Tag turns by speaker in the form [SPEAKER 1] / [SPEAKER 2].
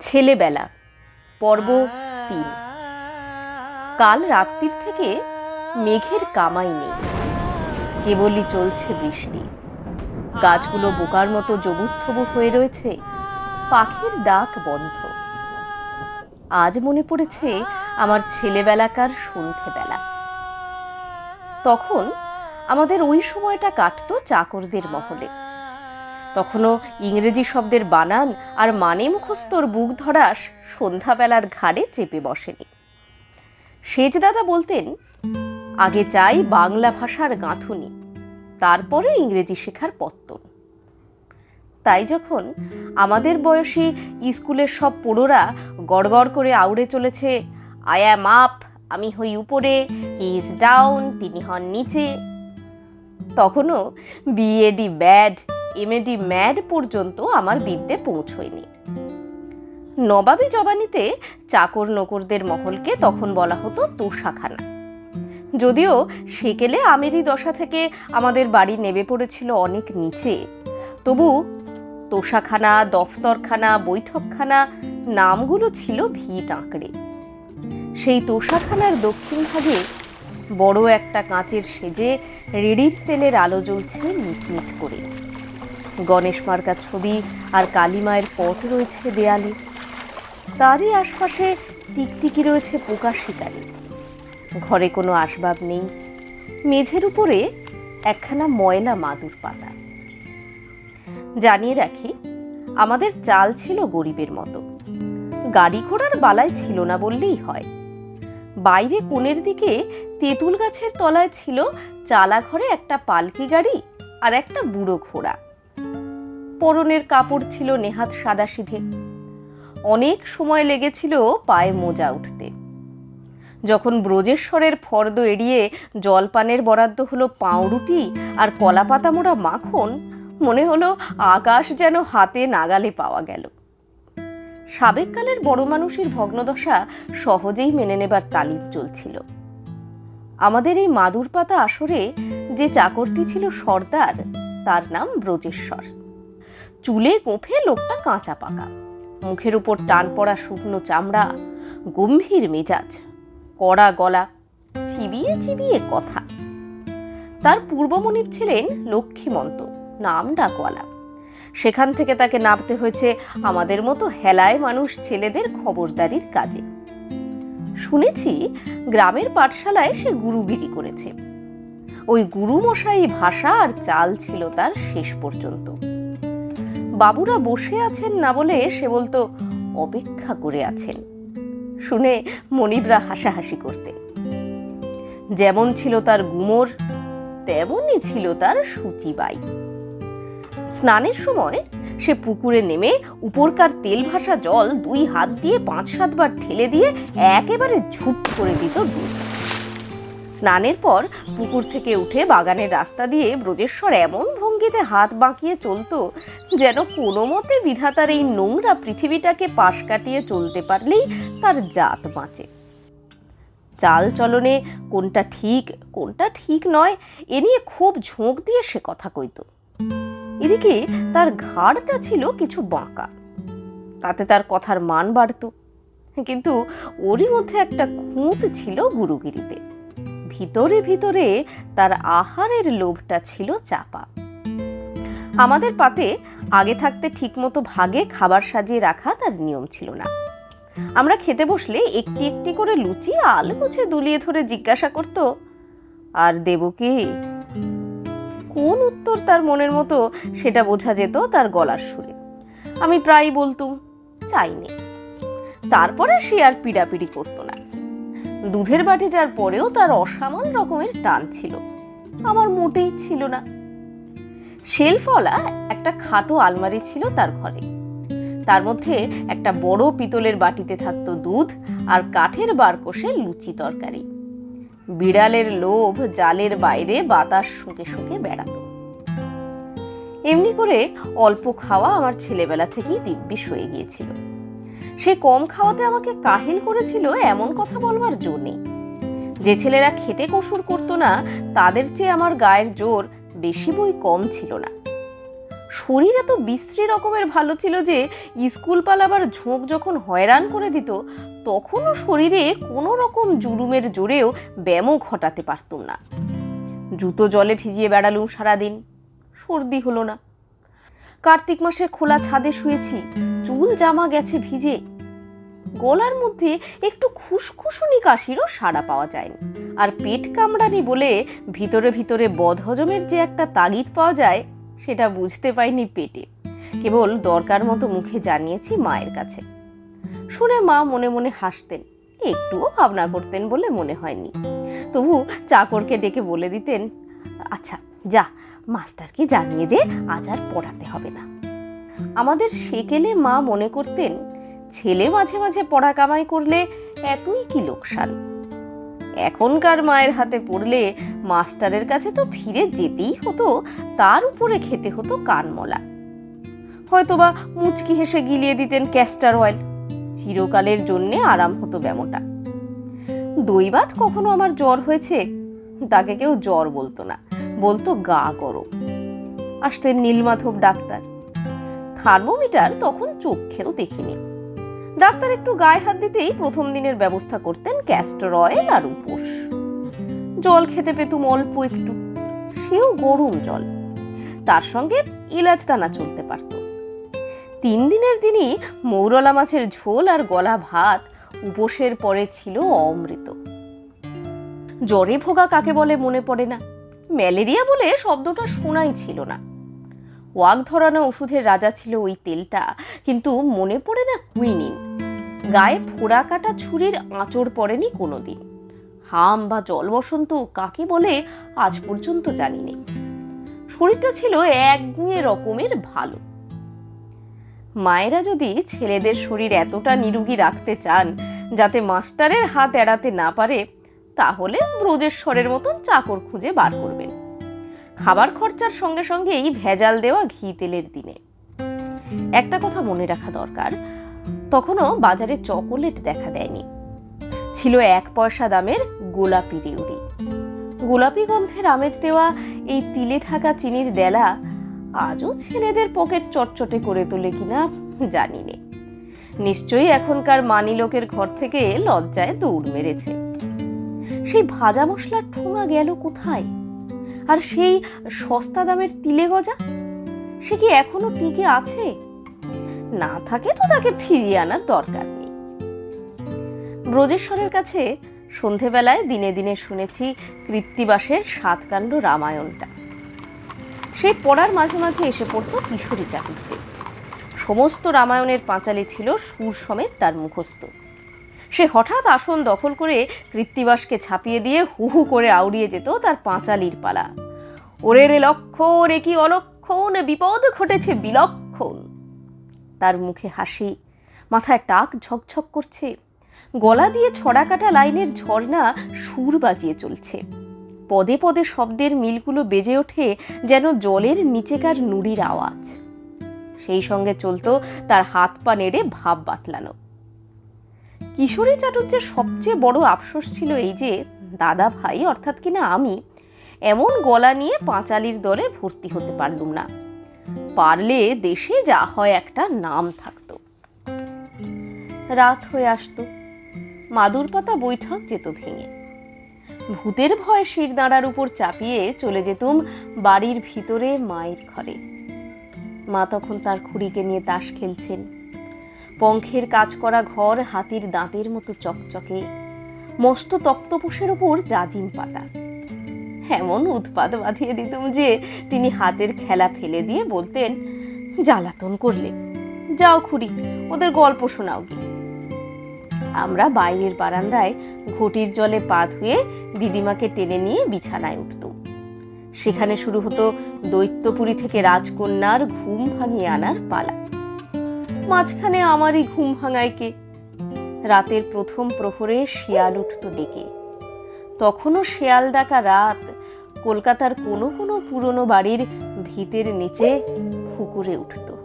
[SPEAKER 1] ছেলেবেলা, পর্ব তিন। কাল রাত্রির থেকে মেঘের কামাই নেই, কেবলই চলছে বৃষ্টি। গাছগুলো বোকার মতো জবুস্থবু হয়ে রয়েছে, পাখির ডাক বন্ধ। আজ মনে পড়েছে আমার ছেলেবেলাকার সন্ধেবেলা। তখন আমাদের ওই সময়টা কাটতো চাকরদের মহলে। তখনও ইংরেজি শব্দের বানান আর মানে মুখস্থর বুক ধরাস সন্ধ্যাবেলার ঘাড়ে চেপে বসেনি। সেজ দাদা বলতেন, আগে চাই বাংলা ভাষার গাঁথুনি, তারপরে ইংরেজি শেখার পত্তন। তাই যখন আমাদের বয়সী স্কুলের সব পোড়োরা গড়গড় করে আউড়ে চলেছে আই অ্যাম আপ, আমি হই উপরে, হি ইজ ডাউন, তিনি হন নিচে, তখনও বিএডি ব্যাড এমএডি ম্যাড পর্যন্ত আমার বিদ্যে পৌঁছয়নি। নবাবী জবানিতে চাকর নকরদের মহলকে তখন বলা হতো তোষাখানা। যদিও সেকেলে আমেরি দশা থেকে আমাদের বাড়ি নেমে পড়েছিল অনেক নিচে, তবু তোষাখানা, দফতরখানা, বৈঠকখানা নামগুলো ছিল ভিট আঁকড়ে। সেই তোষাখানার দক্ষিণ ভাগে বড় একটা কাঁচের সেজে রেড়ির তেলের আলো জ্বলছে মিটমিট করে। গণেশ মার্কা ছবি আর কালিমায়ের পট রয়েছে দেয়ালে। তারই আশপাশে টিকটিকি রয়েছে পোকা শিকারি। ঘরে কোনো আসবাব নেই। মেঝের উপরে একখানা ময়লা মাদুর পাতা। জানিয়ে রাখি, আমাদের চাল ছিল গরিবের মতো। গাড়ি ঘোড়ার বালায় ছিল না বললেই হয়। বাইরে কোণের দিকে তেঁতুল গাছের তলায় ছিল চালা ঘরে একটা পালকি গাড়ি আর একটা বুড়ো ঘোড়া। পরনের কাপড় ছিল নেহাত সাদা সিধে অনেক সময় লেগেছিল পায়ে মোজা উঠতে। যখন ব্রজেশ্বরের ফর্দ এড়িয়ে জলপানের বরাদ্দ হলো পাউরুটি আর কলাপাতা মোড়া মাখন, মনে হলো আকাশ যেন হাতে নাগালে পাওয়া গেল। সাবেককালের বড় মানুষের ভগ্নদশা সহজেই মেনে নেবার তালিম চলছিল। আমাদের এই মাদুর পাতা আসরে যে চাকরটি ছিল সর্দার, তার নাম ব্রজেশ্বর। চুলে গোফে লোকটা কাঁচা পাকা। মুখের উপর টান পড়া শুকনো চামড়া, গম্ভীর মেজাজ, কড়া গলা, চিবিয়ে চিবিয়ে কথা। তার পূর্বমনিব ছিলেন লক্ষ্মীমন্ত, নাম ডাকওয়ালা। সেখান থেকে তাকে নামতে হয়েছে আমাদের মতো হেলায় মানুষ ছেলেদের খবরদারির কাজে। শুনেছি গ্রামের পাঠশালায় সে গুরুগিরি করেছে। ওই গুরুমশাই ভাষা আর চাল ছিল তার শেষ পর্যন্ত। বাবুরা বসে আছেন না বলে সে বলতো অপেক্ষা করে আছেন। শুনে মনিবরা হাসাহাসি করতেন যেমন ছিল তার গুমর, তেমনই ছিল তার সূচিবাই। স্নানের সময় সে পুকুরে নেমে উপরকার তেল ভাসা জল দুই হাত দিয়ে পাঁচ সাতবার ঠেলে দিয়ে একেবারে ঝুপ করে দিত দুধ। স্নানের পর পুকুর থেকে উঠে বাগানের রাস্তা দিয়ে ব্রজেশ্বর এমন ভঙ্গিতে হাত বাঁকিয়ে চলতো যেন কোনো মতে বিধাতার এই নোংরা পৃথিবীটাকে পাশ কাটিয়ে চলতে পারলেই তার জাত বাঁচে। চাল চলনে কোনটা ঠিক কোনটা ঠিক নয়, এ নিয়ে খুব ঝোঁক দিয়ে সে কথা কইত। এদিকে তার ঘাড়টা ছিল কিছু বাঁকা। তাতে তার কথার মান বাড়ত। কিন্তু ওরই মধ্যে একটা খুঁত ছিল গুরুগিরিতে। ভিতরে ভিতরে তার আহারের লোভটা ছিল চাপা। আমাদের পাতে আগে থাকতে ঠিকমতো ভাগে খাবার সাজিয়ে রাখা তার নিয়ম ছিল না। আমরা খেতে বসলে একটি একটি করে লুচি, আলু মুছে দুলিয়ে ধরে জিজ্ঞাসা করত, আর দেব কি? কোন উত্তর তার মনের মতো সেটা বোঝা যেত তার গলার সুরে। আমি প্রায়ই বলতুম চাইনি তারপরে সে আর পিড়াপিড়ি করতো না। দুধের বাটিটার পরেও তার অসামাল রকমের টান ছিল। আমার মোটেই ছিল না। শেলফলা একটা খাটো আলমারি ছিল তার ঘরে। তার মধ্যে একটা বড় পিতলের বাটিতে থাকতো দুধ আর কাঠের বারকোষে লুচি তরকারি। বিড়ালের লোভ জালের বাইরে বাতাস শুঁকে শুঁকে বেড়াতো। এমনি করে অল্প খাওয়া আমার ছেলেবেলা থেকেই দিব্যিস হয়ে গিয়েছিল। সে কম খাওয়াতে আমাকে কাহিল করেছিল এমন কথা বলবার জো নেই। যে ছেলেরা খেতে কসুর করতো না, তাদের চেয়ে আমার গায়ের জোর বেশি বই কম ছিল না। শরীর এত বিশ্রী রকমের ভালো ছিল যে স্কুল পালাবার ঝোঁক যখন হয়রান করে দিত, তখনও শরীরে কোনো রকম জুলুমের জোরেও ব্যায়ামও ঘটাতে পারতুম না। জুতো জলে ভিজিয়ে বেড়ালুম সারাদিন, সর্দি হলো না। কার্তিক মাসের খোলা ছাদে শুয়েছি, চুল জামা গেছে ভিজে। গলার মধ্যে একটু খুসখুসুনি কাশিরও সাড়া পাওয়া যায়নি। আর পেট কামড়ানি বলে ভিতরে ভিতরে বদহজমের যে একটা তাগিদ পাওয়া যায়, সেটা বুঝতে পাইনি পেটে। কেবল দরকার মতো মুখে জানিয়েছি মায়ের কাছে। শুনে মা মনে মনে হাসতেন, একটুও ভাবনা করতেন বলে মনে হয়নি। তবু চাকরকে ডেকে বলে দিতেন আচ্ছা যা মাস্টারকে জানিয়ে দে, আজ আর পড়াতে হবে না। আমাদের সেকেলে মা মনে করতেন, ছেলে মাঝে মাঝে পড়া কামাই করলে এতই কি লোকসান। এখনকার মায়ের হাতে পড়লে মাস্টারের কাছে তো ফিরে যেতেই হতো, তার উপরে খেতে হতো কানমলা। হয়তোবা মুচকি হেসে গিলিয়ে দিতেন ক্যাস্টার অয়েল, চিরকালের জন্যে আরাম হতো ব্যামোটা। দৈবাত কখনো আমার জ্বর হয়েছে? তাকে কেউ জ্বর বলতো না। বলতো, গা গরম। আসতেন নীলমাধব ডাক্তার। থার্মোমিটার তখন চোখেও দেখিনি। ডাক্তার একটু গায়ে হাত দিতেই প্রথম দিনের ব্যবস্থা করতেন ক্যাস্টর অয়েল আর উপোস। জল খেতে পেতুম অল্প একটু। সেও গরম জল। তার সঙ্গে ইলাচ দানা চলতে পারত। তিন দিনের দিনই মৌরলা মাছের ঝোল আর গলা ভাত উপোসের পরে ছিল অমৃত। জ্বরে ভোগা কাকে বলে মনে পড়ে না। ম্যালেরিয়া বলে শব্দটা শোনাই ছিল না। ওয়াক ধরানো ওষুধের রাজা ছিল ওই তেলটা, কিন্তু মনে পড়ে না কুইনিন। গায়ে ফোড়া কাটা ছুরির আঁচড় পড়েনি কোনোদিন। হাম বা জল বসন্ত কাকে বলে আজ পর্যন্ত জানিনি। শরীরটা ছিল একগুঁয়ে রকমের ভালো। মায়েরা যদি ছেলেদের শরীর এতটা নিরুগী রাখতে চান, যাতে মাস্টারের হাত এড়াতে না পারে তাহলে ব্রজেশ্বরের মতন চাকর খুঁজে বার করবেন খাবার খরচার সঙ্গে সঙ্গে এই ভেজাল দেওয়া ঘি তেলের দিনে। একটা কথা মনে রাখা দরকার তখনও বাজারে চকোলেট দেখা দেয়নি। ছিল এক পয়সা দামের গোলাপি রিউড়ি। গোলাপি গন্ধের আমেজ দেওয়া এই তিলে ঢাকা চিনির ডেলা আজও ছেলেদের পকেট চটচটে করে তোলে কিনা জানি নে। নিশ্চয়ই এখনকার মানি লোকের ঘর থেকে লজ্জায় দৌড় মেরেছে। সেই ভাজা মশলার ঠোঙা গেল কোথায়? আর সেই সস্তা দামের তিলে গজা? সে কি এখনও টিকে আছে? না থাকে তো তাকে ফিরিয়ে আনার দরকার নেই। ব্রজেশ্বরের কাছে সন্ধেবেলায় দিনে দিনে শুনেছি কৃত্তিবাসের সাতকাণ্ড রামায়ণটা। সেই পড়ার মাঝে মাঝে এসে পড়তো কিশোরী চাটুর্যে। সমস্ত রামায়ণের পাঁচালি ছিল সুর সমেত তার মুখস্থ। সে হঠাৎ আসন দখল করে কৃত্তিবাসকে ছাপিয়ে দিয়ে হু হু করে আউড়িয়ে যেত তার পাঁচালির পালা। ওরে রে লক্ষণ এ কি অলক্ষণ, বিপদ ঘটেছে বিলক্ষণ। তার মুখে হাসি, মাথায় টাক ঝকঝক করছে। গলা দিয়ে ছড়া কাটা লাইনের ঝর্ণা সুর বাজিয়ে চলছে। পদে পদে শব্দের মিলগুলো বেজে ওঠে যেন জলের নিচেকার নুড়ির আওয়াজ। সেই সঙ্গে চলতো তার হাত পা নেড়ে ভাব বাতলানো। কিশোরী চাটুর্যের সবচেয়ে বড় আফসোস ছিল এই যে, দাদা ভাই, অর্থাৎ কিনা আমি, এমন গলা নিয়ে পাঁচালির দলে ভর্তি হতে পারলুম না। পারলে দেশে যা হয় একটা নাম থাকতো। রাত হয়ে আসতো। মাদুর পাতা বৈঠক যেত ভেঙে। ভূতের ভয় শির দাঁড়ার উপর চাপিয়ে চলে যেতুম বাড়ির ভিতরে মায়ের ঘরে। মা তখন তার খুড়িকে নিয়ে তাস খেলছেন। পঙ্খের কাজ করা ঘর হাতির দাঁতের মতো চকচকে। মস্ত তক্তপোষের ওপর জাজিম পাতা। এমন উৎপাদ বাঁধিয়ে দিতুম যে তিনি হাতের খেলা ফেলে দিয়ে বলতেন, জ্বালাতন করলে। যাও খুড়ি, ওদের গল্প শোনাও গিয়ে। আমরা বাইরের বারান্দায় ঘটির জলে পা ধুয়ে দিদিমাকে টেনে নিয়ে বিছানায় উঠতুম। সেখানে শুরু হতো দৈত্যপুরী থেকে রাজকন্যার ঘুম ভাঙিয়ে আনার পালা। মাঝখানে আমারই ঘুম ভাঙায় কে? রাতের প্রথম প্রহরে শিয়াল উঠত ডেকে। তখনও শেয়াল ডাকা রাত। কলকাতার কোনো কোনো পুরনো বাড়ির ভিতের নিচে ফুকুরে উঠতো।